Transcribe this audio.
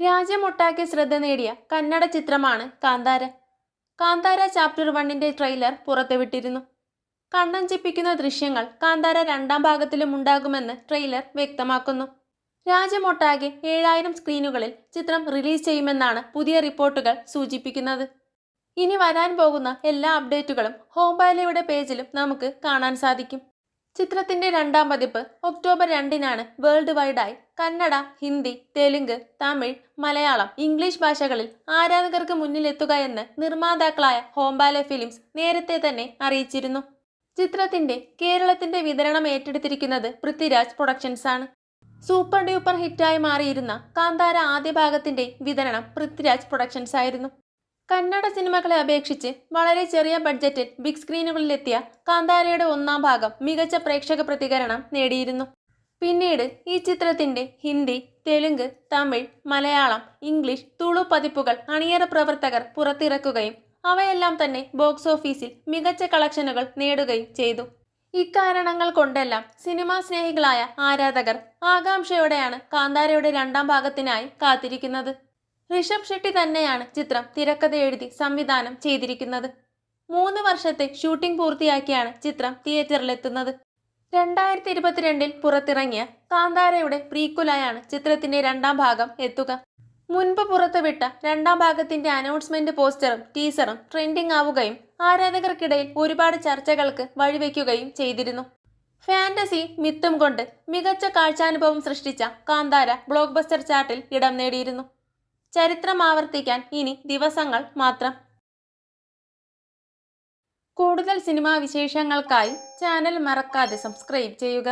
രാജ്യമൊട്ടാകെ ശ്രദ്ധ നേടിയ കന്നഡ ചിത്രമാണ് കാന്താര. കാന്താര ചാപ്റ്റർ വണ്ണിന്റെ ട്രെയിലർ പുറത്തുവിട്ടിരുന്നു. കണ്ണഞ്ചിപ്പിക്കുന്ന ദൃശ്യങ്ങൾ കാന്താര രണ്ടാം ഭാഗത്തിലും ഉണ്ടാകുമെന്ന് ട്രെയിലർ വ്യക്തമാക്കുന്നു. രാജ്യമൊട്ടാകെ ഏഴായിരം സ്ക്രീനുകളിൽ ചിത്രം റിലീസ് ചെയ്യുമെന്നാണ് പുതിയ റിപ്പോർട്ടുകൾ സൂചിപ്പിക്കുന്നത്. ഇനി വരാൻ പോകുന്ന എല്ലാ അപ്ഡേറ്റുകളും ഹോംബാലയുടെ പേജിലും നമുക്ക് കാണാൻ സാധിക്കും. ചിത്രത്തിന്റെ രണ്ടാം പതിപ്പ് ഒക്ടോബർ രണ്ടിനാണ് വേൾഡ് വൈഡായി കന്നഡ ഹിന്ദി തെലുങ്ക് തമിഴ് മലയാളം ഇംഗ്ലീഷ് ഭാഷകളിൽ ആരാധകർക്ക് മുന്നിലെത്തുക എന്ന് നിർമ്മാതാക്കളായ ഹോംബാലെ ഫിലിംസ് നേരത്തെ തന്നെ അറിയിച്ചിരുന്നു. ചിത്രത്തിന്റെ കേരളത്തിന്റെ വിതരണം ഏറ്റെടുത്തിരിക്കുന്നത് പൃഥ്വിരാജ് പ്രൊഡക്ഷൻസ് ആണ്. സൂപ്പർ ഡ്യൂപ്പർ ഹിറ്റായി മാറിയിരുന്ന കാന്താര ആദ്യ ഭാഗത്തിന്റെ വിതരണം പൃഥ്വിരാജ് പ്രൊഡക്ഷൻസ് ആയിരുന്നു. കന്നഡ സിനിമകളെ അപേക്ഷിച്ച് വളരെ ചെറിയ ബഡ്ജറ്റിൽ ബിഗ് സ്ക്രീനുകളിലെത്തിയ കാന്താരയുടെ ഒന്നാം ഭാഗം മികച്ച പ്രേക്ഷക പ്രതികരണം നേടിയിരുന്നു. പിന്നീട് ഈ ചിത്രത്തിന്റെ ഹിന്ദി തെലുങ്ക് തമിഴ് മലയാളം ഇംഗ്ലീഷ് തുളു പതിപ്പുകൾ അണിയറ പ്രവർത്തകർ പുറത്തിറക്കുകയും അവയെല്ലാം തന്നെ ബോക്സ് ഓഫീസിൽ മികച്ച കളക്ഷനുകൾ നേടുകയും ചെയ്തു. ഇക്കാരണങ്ങൾ കൊണ്ടെല്ലാം സിനിമാ സ്നേഹികളായ ആരാധകർ ആകാംക്ഷയോടെയാണ് കാന്താരയുടെ രണ്ടാം ഭാഗത്തിനായി കാത്തിരിക്കുന്നത്. ഋഷഭ് ഷെട്ടി തന്നെയാണ് ചിത്രം തിരക്കഥ എഴുതി സംവിധാനം ചെയ്തിരിക്കുന്നത്. മൂന്ന് വർഷത്തെ ഷൂട്ടിംഗ് പൂർത്തിയാക്കിയാണ് ചിത്രം തിയേറ്ററിലെത്തുന്നത്. രണ്ടായിരത്തി ഇരുപത്തിരണ്ടിൽ പുറത്തിറങ്ങിയ കാന്താരയുടെ പ്രീക്കുലായാണ് ചിത്രത്തിന്റെ രണ്ടാം ഭാഗം എത്തുക. മുൻപ് പുറത്തുവിട്ട രണ്ടാം ഭാഗത്തിന്റെ അനൗൺസ്മെന്റ് പോസ്റ്ററും ടീസറും ട്രെൻഡിംഗ് ആവുകയും ആരാധകർക്കിടയിൽ ഒരുപാട് ചർച്ചകൾക്ക് വഴിവെക്കുകയും ചെയ്തിരുന്നു. ഫാന്റസി മിത്തും കൊണ്ട് മികച്ച കാഴ്ചാനുഭവം സൃഷ്ടിച്ച കാന്താര ബ്ലോക്ക് ബസ്റ്റർ ചാർട്ടിൽ ഇടം നേടിയിരുന്നു. ചരിത്രം ആവർത്തിക്കാൻ ഇനി ദിവസങ്ങൾ മാത്രം. കൂടുതൽ സിനിമാ വിശേഷങ്ങൾക്കായി ചാനൽ മറക്കാതെ സബ്സ്ക്രൈബ് ചെയ്യുക.